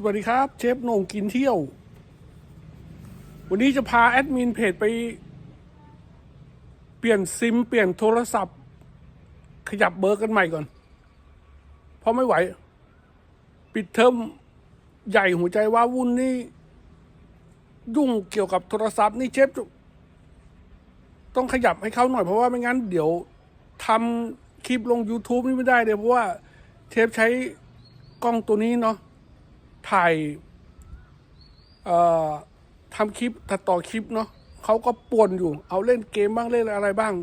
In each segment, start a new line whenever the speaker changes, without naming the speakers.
สวัสดีครับ เชฟโน่งกินเที่ยว วันนี้จะพาแอดมินเพจไป เปลี่ยนซิม เปลี่ยนโทรศัพท์ ขยับเบอร์กันใหม่ก่อน เพราะไม่ไหว ปิดเทอมใหญ่หัวใจว่าวุ่นนี่ ยุ่งเกี่ยวกับโทรศัพท์นี่เชฟต้องขยับให้เขาหน่อยเพราะว่าไม่งั้นเดี๋ยวทำคลิปลง YouTube นี่ไม่ได้เลยเพราะว่าเชฟใช้กล้องตัวนี้เนาะ ถ่ายทำคลิปตัดต่อคลิปเนาะเขาก็ป่วนอยู่ เอาเล่นเกมบ้างเล่นอะไรบ้าง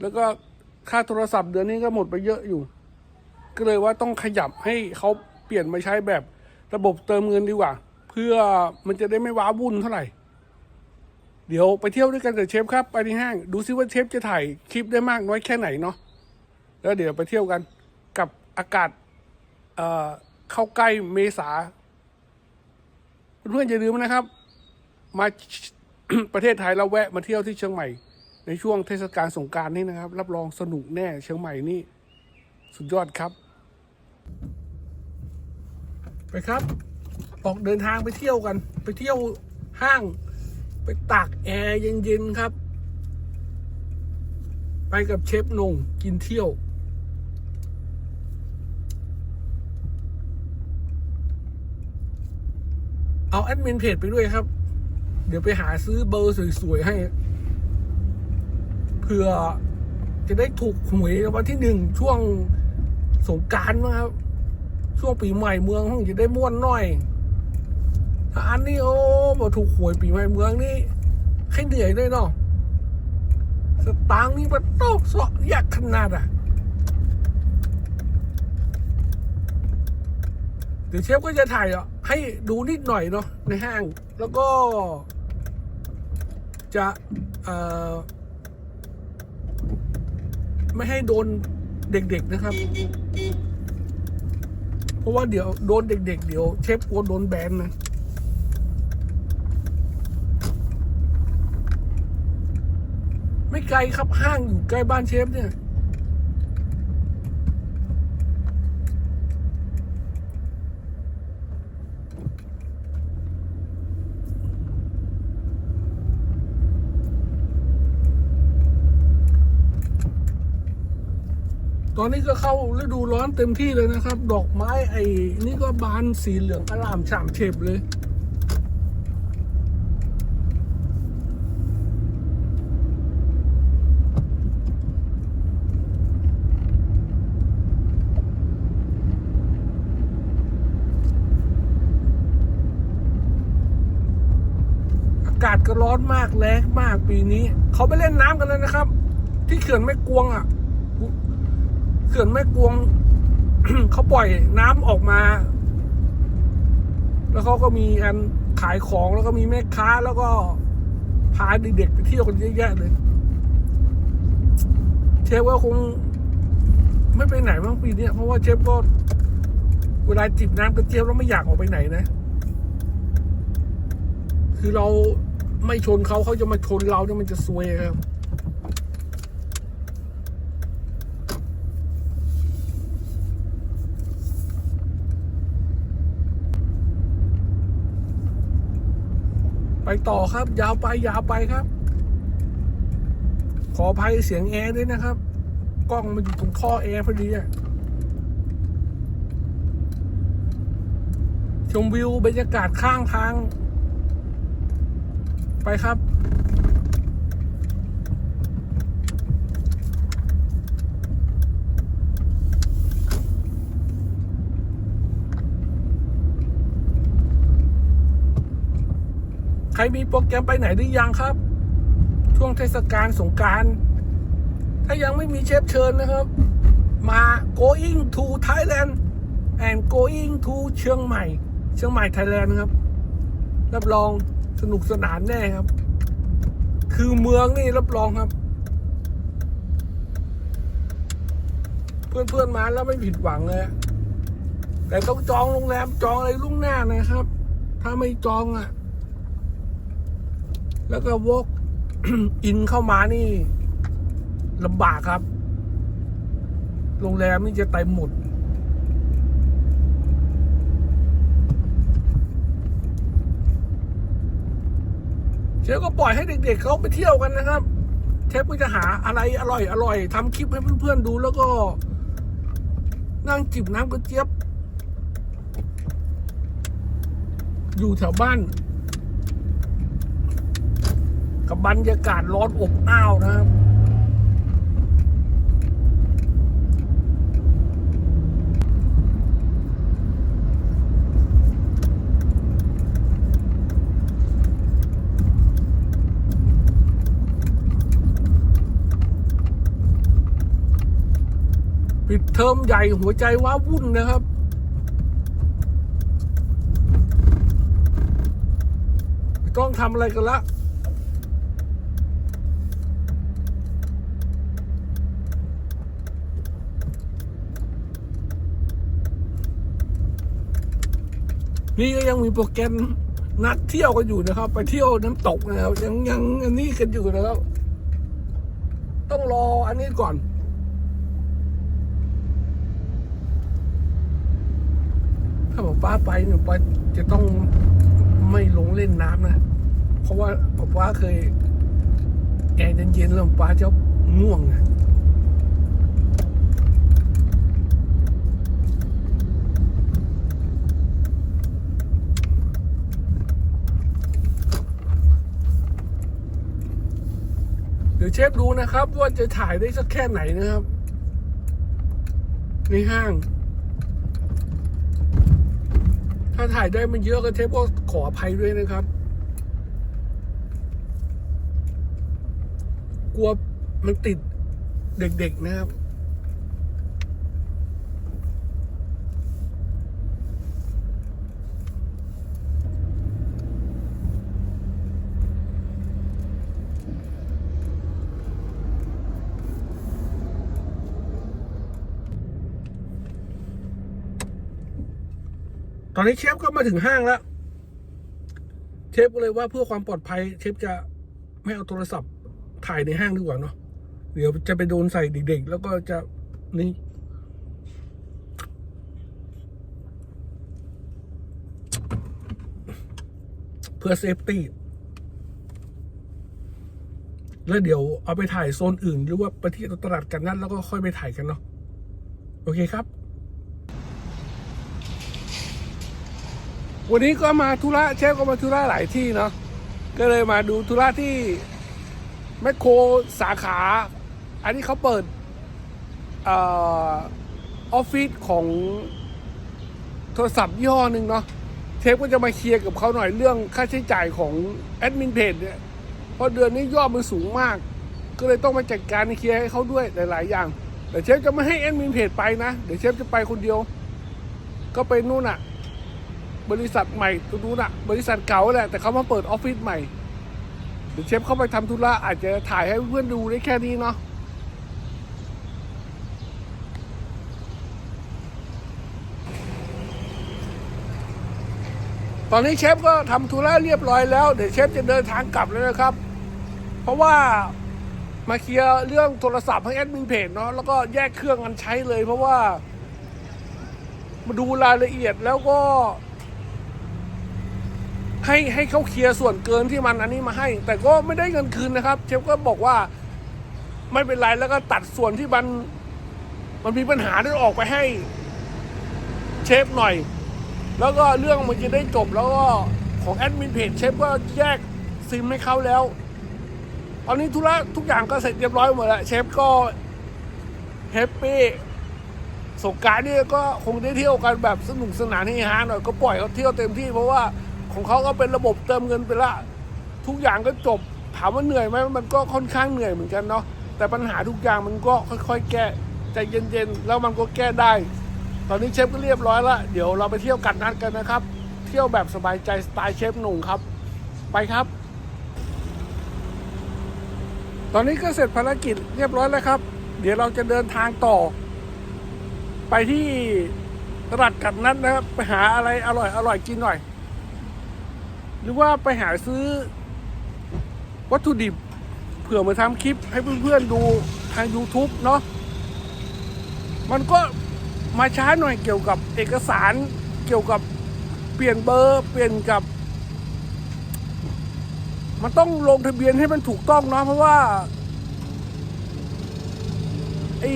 แล้วก็ค่าโทรศัพท์เดือนนี้ก็หมดไปเยอะอยู่ ก็เลยว่าต้องขยับให้เขาเปลี่ยนมาใช้แบบระบบเติมเงินดีกว่า เพื่อมันจะได้ไม่ว้าวุ่นเท่าไหร่ เดี๋ยวไปเที่ยวด้วยกันกับเชฟครับ ไปที่ห้าง ดูซิว่าเชฟจะถ่ายคลิปได้มากน้อยแค่ไหนเนาะแล้วเดี๋ยวไปเที่ยวกันกับอากาศเอ่อ เข้าใกล้เมษาเพื่อนๆอย่าลืมนะครับ มาประเทศไทยเราแวะมาเที่ยวที่เชียงใหม่ ในช่วงเทศกาลสงการนี่นะครับ รับรองสนุกแน่เชียงใหม่นี่สุดยอดครับ ไปครับออกเดินทางไปเที่ยวกัน ไปเที่ยวห้าง ไปตากแอร์เย็นๆครับ ไปกับเชฟนงกินเที่ยว เอาแอดมินเพจไปด้วยครับ เดี๋ยวไปหาซื้อเบอร์สวยๆให้ เพื่อจะได้ถูกหวยวันที่หนึ่งช่วงสงการนะครับ ช่วงปีใหม่เมืองห้องจะได้ม่วนหน่อยถ้าอันนี้โอ้บอถูกหวยปีใหม่เมืองนี่ให้เหนื่อยด้วยเนาะสตางค์นี่มันตกเสาะยากขนาดอะ เดี๋ยวเชฟก็จะถ่ายอะ ให้ดูนิดหน่อยเนาะในห้าง แล้วก็จะไม่ให้โดนเด็กๆนะครับ เพราะว่าเดี๋ยวโดนเด็กๆ เดี๋ยวเชฟกลัวโดนแบนนะไม่ไกลครับห้างอยู่ใกล้บ้านเชฟเนี่ย ตอนนี้ก็เข้าฤดูร้อนเต็มที่เลยนะครับ ดอกไม้ไอ้นี่ก็บานสีเหลืองอลามฉ่ำเฉบเลยอากาศก็ร้อนมากแรงมากปีนี้ เขาไปเล่นน้ำกันเลยนะครับ ที่เขื่อนแม่กวงอะ เขื่อนแม่กวงเขาปล่อยน้ำออกมา แล้วเขาก็มีอันขายของแล้วก็มีแม่ค้าแล้วก็พาเด็กๆไปเที่ยวกันเยอะแยะเลยเชฟว่าคงไม่ไปไหนบ้างปีนี้เพราะว่าเชฟก็เวลาจิบน้ำกระเจี๊ยบแล้วไม่อยากออกไปไหนนะ คือเราไม่ชนเขาเขาจะมาชนเราเนี่ยมันจะซวยครับ ไปต่อครับ ยาวไปยาวไปครับ ขออภัยเสียงแอร์ด้วยนะครับ กล้องมันอยู่ตรงท่อแอร์พอดีอะชมวิวบรรยากาศข้างทาง ไปครับ รมีโปรแกรมไปไหนหรือยังครับ ช่วงเทศกาลสงการ ถ้ายังไม่มีเชฟเชิญนะครับ มา going to Thailand and going to เชียงใหม่ เชียงใหม่ไทยแลนด์ครับ รับรองสนุกสนานแน่ครับ คือเมืองนี่รับรองครับ เพื่อนๆมาแล้วไม่ผิดหวังเลยแต่ต้องจองโรงแรมจองอะไรล่วงหน้านะครับ ถ้าไม่จองอะ แล้วก็วกอินเข้ามานี่ลำบากครับ โรงแรมนี่จะเต็มหมดเชฟก็ปล่อยให้เด็กๆเขาไปเที่ยวกันนะครับ เชฟก็จะหาอะไรอร่อยอร่อยทำคลิปให้เพื่อนๆดูแล้วก็ นั่งจิบน้ำกระเจี๊ยบ อยู่แถวบ้าน กับบรรยากาศร้อนอบอ้าวนะครับปิดเทอมใหญ่หัวใจว้าวุ่นนะครับ ต้องทำอะไรกันละ นี่ก็ยังมีโปรแกรมนัดเที่ยวกันอยู่นะครับ ไปเที่ยวน้ำตกนะครับยังยังอันนี้กันอยู่นะครับ ต้องรออันนี้ก่อน ถ้าบอกป้าไปเนี่ยป้าจะต้องไม่ลงเล่นน้ำนะ เพราะว่าป้าเคยแอร์เย็นๆแล้วป้าจะง่วงนะ เดี๋ยวเชฟดูนะครับ ว่าจะถ่ายได้สักแค่ไหนนะครับ ในห้าง ถ้าถ่ายได้มันเยอะก็เชฟก็ขออภัยด้วยนะครับ กลัวมันติดเด็กๆนะครับ อนนี้เชฟก็มาถึงห้างแล้ว เชฟก็เลยว่าเพื่อความปลอดภัย เชฟจะไม่เอาโทรศัพท์ถ่ายในห้างดีกว่าเนาะเดี๋ยวจะไปโดนใส่เด็กๆ แล้วก็จะนี่เพื่อเซฟตี้แล้วเดี๋ยวเอาไปถ่ายโซนอื่น หรือว่าไปที่ตลาดกันนั้นแล้วก็ค่อยไปถ่ายกันเนาะโอเคครับ วันนี้ก็มาธุระเชฟก็มาธุระหลายที่เนาะก็เลยมาดูธุระที่แมคโครสาขา อันนี้เขาเปิดออฟฟิศของโทรศัพท์ยี่ห้อหนึ่งเนาะเชฟก็จะมาเคลียร์กับเขาหน่อยเรื่องค่าใช้จ่ายของแอดมินเพจเนี่ยเพราะเดือนนี้ยอดมันสูงมาก ก็เลยต้องมาจัดการเคลียร์ให้เขาด้วยหลาย ๆ อย่าง แต่เชฟจะไม่ให้แอดมินเพจไปนะ เดี๋ยวเชฟจะไปคนเดียว ก็ไปนู่นอะ บริษัทใหม่ตรงนู้นอะบริษัทเก่าแหละแต่เขามาเปิดออฟฟิศใหม่เดี๋ยวเชฟเข้าไปทำธุระอาจจะถ่ายให้เพื่อนดูได้แค่นี้เนาะตอนนี้เชฟก็ทำธุระเรียบร้อยแล้วเดี๋ยวเชฟจะเดินทางกลับแล้วนะครับ เพราะว่ามาเคลียร์เรื่องโทรศัพท์ให้แอดมินเพจเนาะแล้วก็แยกเครื่องกันใช้เลยเพราะว่า มาดูรายละเอียดแล้วก็ ให้ให้เขาเคลียร์ส่วนเกินที่มันอันนี้มาให้ แต่ก็ไม่ได้เงินคืนนะครับ เชฟก็บอกว่าไม่เป็นไรแล้วก็ตัดส่วนที่มันมันมีปัญหาด้วยออกไปให้เชฟหน่อย แล้วก็เรื่องมันจะได้จบแล้วก็ของแอดมินเพจเชฟก็แยกซิมให้เขาแล้ว ตอนนี้ธุระทุกอย่างก็เสร็จเรียบร้อยหมดแล้วเชฟก็แฮปปี้สงการนี่ก็คงได้เที่ยวกันแบบสนุกสนานเฮฮาหน่อยก็ปล่อยเขาเที่ยวเต็มที่เพราะว่า ของเขาก็เป็นระบบเติมเงินไปละ ทุกอย่างก็จบถามว่าเหนื่อยไหมมันก็ค่อนข้างเหนื่อยเหมือนกันเนาะแต่ปัญหาทุกอย่างมันก็ค่อยๆ แก้ใจเย็นๆแล้วมันก็แก้ได้ ตอนนี้เชฟก็เรียบร้อยล้วเดี๋ยวเราไปเที่ยวกันนัดกันนะครับ เที่ยวแบบสบายใจสไตล์เชฟหนุ่งครับ ไปครับ ตอนนี้ก็เสร็จภารกิจเรียบร้อยแล้วครับ เดี๋ยวเราจะเดินทางต่อ ไปที่ตลาดกัดนัดนะครับไปหาอะไรอร่อยอร่อยกินหน่อย หรือว่าไปหาซื้อ วัตถุดิบเผื่อมาทำคลิปให้เพื่อนๆดูทาง YouTube เนาะมันก็มาช้าหน่อยเกี่ยวกับเอกสารเกี่ยวกับเปลี่ยนเบอร์เปลี่ยนกับ มันต้องลงทะเบียนให้มันถูกต้องเนาะเพราะว่าไอ้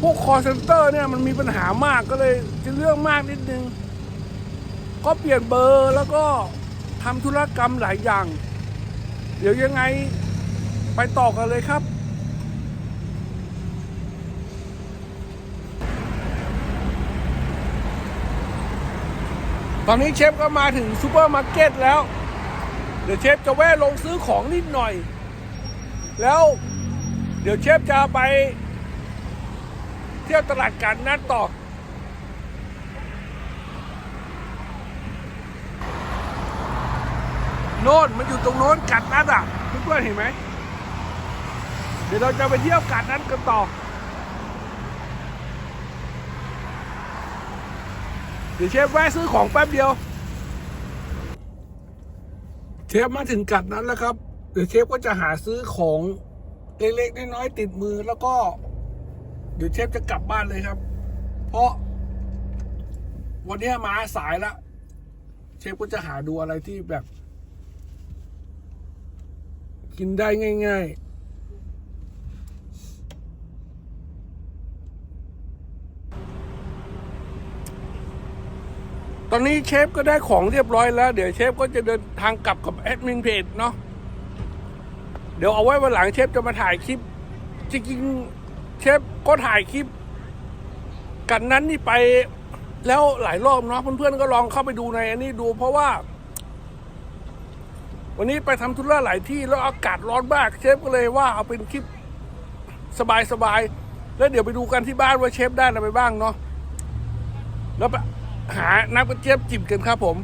พวกคอเซ็นเตอร์เนี่ยมันมีปัญหามากก็เลยจะเรื่องมากนิดนึง ก็เปลี่ยนเบอร์แล้วก็ทำธุรกรรมหลายอย่าง เดี๋ยวยังไงไปต่อกันเลยครับ ตอนนี้เชฟก็มาถึงซูเปอร์มาร์เก็ตแล้ว เดี๋ยวเชฟจะแวะลงซื้อของนิดหน่อย แล้วเดี๋ยวเชฟจะไปเที่ยวตลาดกันนัดต่อ โน่นมันอยู่ตรงโน้นกัดนัดอะเพื่อนๆเห็นไหม เดี๋ยวเราจะไปเที่ยวกัดนัดกันต่อ เดี๋ยวเชฟแวะซื้อของแป๊บเดียว เชฟมาถึงกัดนั้นแล้วครับ เดี๋ยวเชฟก็จะหาซื้อของเล็กๆน้อยๆติดมือแล้วก็ เดี๋ยวเชฟจะกลับบ้านเลยครับ เพราะ วันนี้มาสายแล้วเชฟก็จะหาดูอะไรที่แบบ กินได้ง่าย ๆตอนนี้เชฟก็ได้ของเรียบร้อยแล้ว เดี๋ยวเชฟก็จะเดินทางกลับกับแอดมินเพจเนาะเดี๋ยวเอาไว้วันหลังเชฟจะมาถ่ายคลิป จริงๆเชฟก็ถ่ายคลิป กันนั้นนี่ไปแล้วหลายรอบเนาะเพื่อนๆก็ลองเข้าไปดูในอันนี้ดูเพราะว่า วันนี้ไปทำธุระหลายที่แล้วอากาศร้อนมากเชฟก็เลยว่าเอาเป็นคลิปสบายๆแล้วเดี๋ยวไปดูกันที่บ้านว่าเชฟได้อะไรไปบ้างเนาะแล้วไปหาน้ำกระเจี๊ยบจิบกันครับผม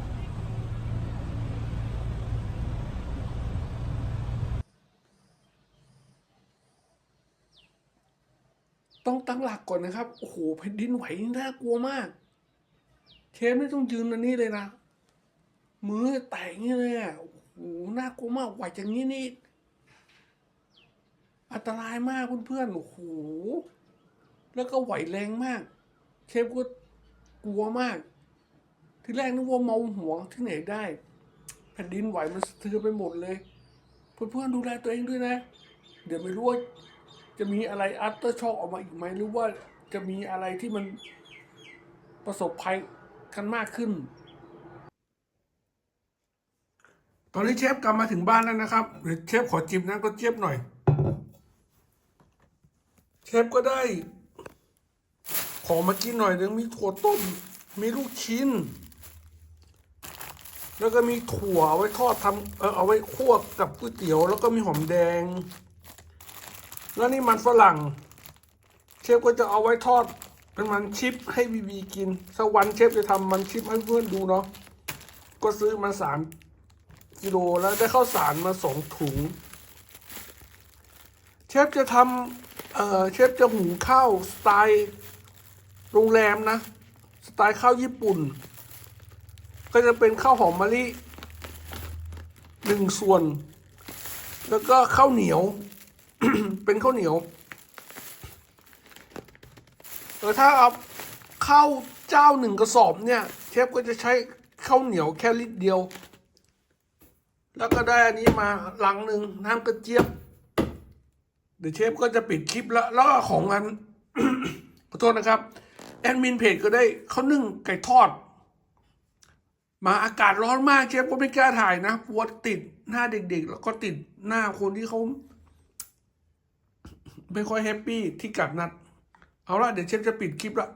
ต้องตั้งหลักก่อนนะครับ โอ้โหแผ่นดินไหวนี่น่ากลัวมาก เชฟไม่ต้องยืนอันนี้เลยนะ มือแต่งนี้เลยอะ โอ้โหน่ากลัวมากไหวอย่างนี้นี่ อันตรายมากเพื่อนๆ โอ้โห แล้วก็ไหวแรงมาก เชฟก็กลัวมาก ทีแรกนึกว่าเมาหัวที่ไหนได้ แผ่นดินไหวมันสะเทือนไปหมดเลย เพื่อนๆดูแลตัวเองด้วยนะ เดี๋ยวไม่รู้ว่าจะมีอะไรอัตเตอร์ช็อกออกมาอีกไหมหรือว่าจะมีอะไรที่มันประสบภัยกันมากขึ้น ตอนนี้เชฟกลับมาถึงบ้านแล้วนะครับเดี๋ยวเชฟขอจิบน้ำก็เจี๊ยบหน่อย เชฟก็ได้ ขอมากินหน่อยนึงมีถั่วต้ม มีลูกชิ้น แล้วก็มีถั่วเอาไว้ทอดทำเออเอาไว้คั่วกับก๋วยเตี๋ยว แล้วก็มีหอมแดง แล้วนี่มันฝรั่ง เชฟก็จะเอาไว้ทอดเป็นมันชิปให้บีบีกินสักวันเชฟจะทำมันชิปให้เพื่อนดูเนาะก็ซื้อมาสาม กิโลแล้วได้ข้าวสารมาสองถุง เชฟจะทำเอ่อเชฟจะหุงข้าวสไตล์โรงแรมนะ สไตล์ข้าวญี่ปุ่น ก็จะเป็นข้าวหอมมะลิหนึ่งส่วน แล้วก็ข้าวเหนียว เป็นข้าวเหนียวเออถ้าเอาข้าวเจ้าหนึ่งกระสอบเนี่ย เชฟก็จะใช้ข้าวเหนียวแค่ลิตรเดียว แล้วก็ได้อันนี้มาหลังหนึ่งน้ำกระเจี๊ยบ เดี๋ยวเชฟก็จะปิดคลิปแล้วแล้วก็ของอันขอโทษนะครับ แอดมินเพจก็ได้เขานึ่งไก่ทอด มาอากาศร้อนมากเชฟก็ไม่กล้าถ่ายนะปวดติดหน้าเด็กๆ แล้วก็ติดหน้าคนที่เขาไม่ค่อยแฮปปี้ที่กัดนัด เอาละเดี๋ยวเชฟจะปิดคลิปละ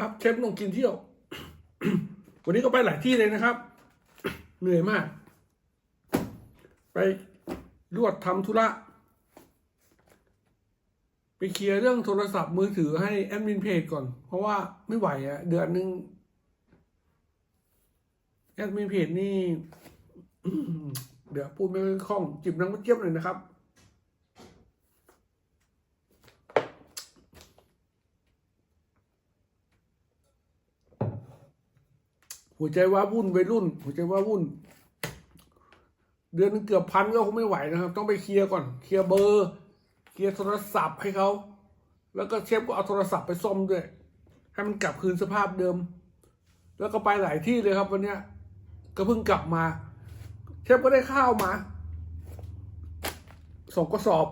ครับเชฟลงกินเที่ยว วันนี้ก็ไปหลายที่เลยนะครับ เหนื่อยมาก ไปรวดทำธุระไปเคลียร์เรื่องโทรศัพท์มือถือให้แอดมินเพจก่อน เพราะว่าไม่ไหวอะเดือนหนึ่งแอดมินเพจนี่ เดี๋ยวพูดไม่ค่อยคล่องจิบน้ำมันเจี๊ยบเลยนะครับ โหัวใจว้าวุ่นวัยรุ่น หัวใจว้าวุ่น เดือนนึงเกือบพันก็คงไม่ไหวนะครับ ต้องไปเคลียร์ก่อน เคลียร์เบอร์ เคลียร์โทรศัพท์ให้เขา แล้วก็เชฟก็เอาโทรศัพท์ไปซ่อมด้วย ให้มันกลับคืนสภาพเดิม แล้วก็ไปหลายที่เลยครับ วันเนี้ย ก็เพิ่งกลับมา เชฟก็ได้ข้าวมาสองกระสอบ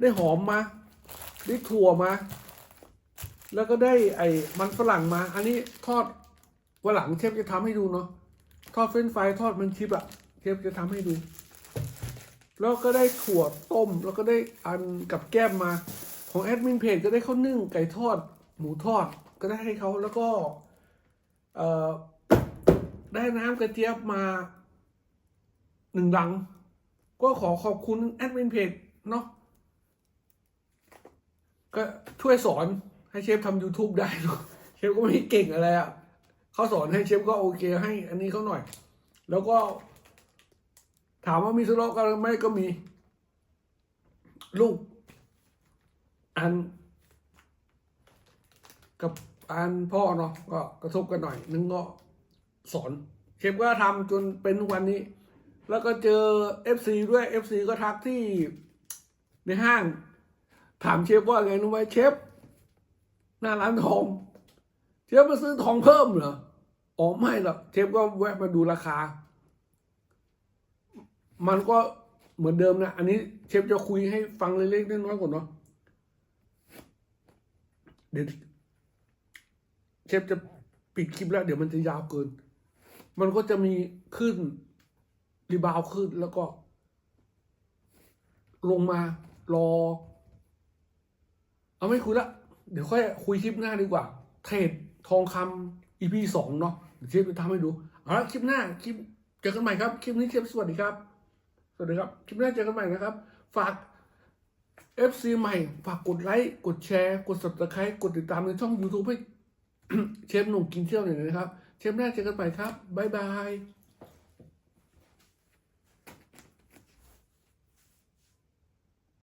ได้หอมมา ได้ถั่วมา แล้วก็ได้ไอ้มันฝรั่งมา อันนี้ทอด วันหลังเชฟจะทำให้ดูเนาะทอดเฟรนช์ฟรายทอดมันชิปอะเชฟจะทำให้ดู แล้วก็ได้ถั่วต้ม แล้วก็ได้อันกับแก้มมา ของแอดมินเพจก็ได้ข้าวนึ่งไก่ทอด หมูทอดก็ได้ให้เขาแล้วก็เอ่อได้น้ำกระเจี๊ยบมาหนึ่งลัง ก็ขอขอบคุณแอดมินเพจเนาะก็ช่วยสอนให้เชฟทำ YouTube ได้เนอะเชฟก็ไม่เก่งอะไรอะ่ะ เขาสอนให้เชฟก็โอเคให้อันนี้เขาหน่อย แล้วก็ ถามว่ามีทะเลาะกันไหมก็มี ลูกอัน กับอันพ่อเนาะก็กระทบกันหน่อย นึงก็สอน เชฟก็ทำจนเป็นทุกวันนี้ แล้วก็เจอเอฟซีด้วยเอฟซีก็ทักที่ในห้าง ถามเชฟว่าไงรู้ไหมเชฟหน้าร้านทอง เชฟมาซื้อทองเพิ่มเหรออ๋อไม่หรอกเชฟก็แวะมาดูราคา มันก็เหมือนเดิมนะ อันนี้เชฟจะคุยให้ฟังเล็กๆน้อยๆก่อนเนาะเดี๋ยวเชฟจะปิดคลิปแล้ว เดี๋ยวมันจะยาวเกิน มันก็จะมีขึ้น รีบาวขึ้นแล้วก็ ลงมารอ เอาไม่คุยละ เดี๋ยวค่อยคุยคลิปหน้าดีกว่า เทรด ทองคำ EP สองเนาะเดี๋ยวเชฟจะทำให้ดูเอาละคลิปหน้าคลิปเจอกันใหม่ครับ คลิปนี้เชฟสวัสดีครับ สวัสดีครับคลิปหน้าเจอกันใหม่นะครับ ฝาก FC ใหม่ ฝากกดไลค์ กดแชร์ กด subscribe กดติดตามในช่อง YouTube ให้เชฟหนุ่มกินเที่ยวหน่อยนะครับ เชฟหน้าเจอกันใหม่ครับ บ๊ายบาย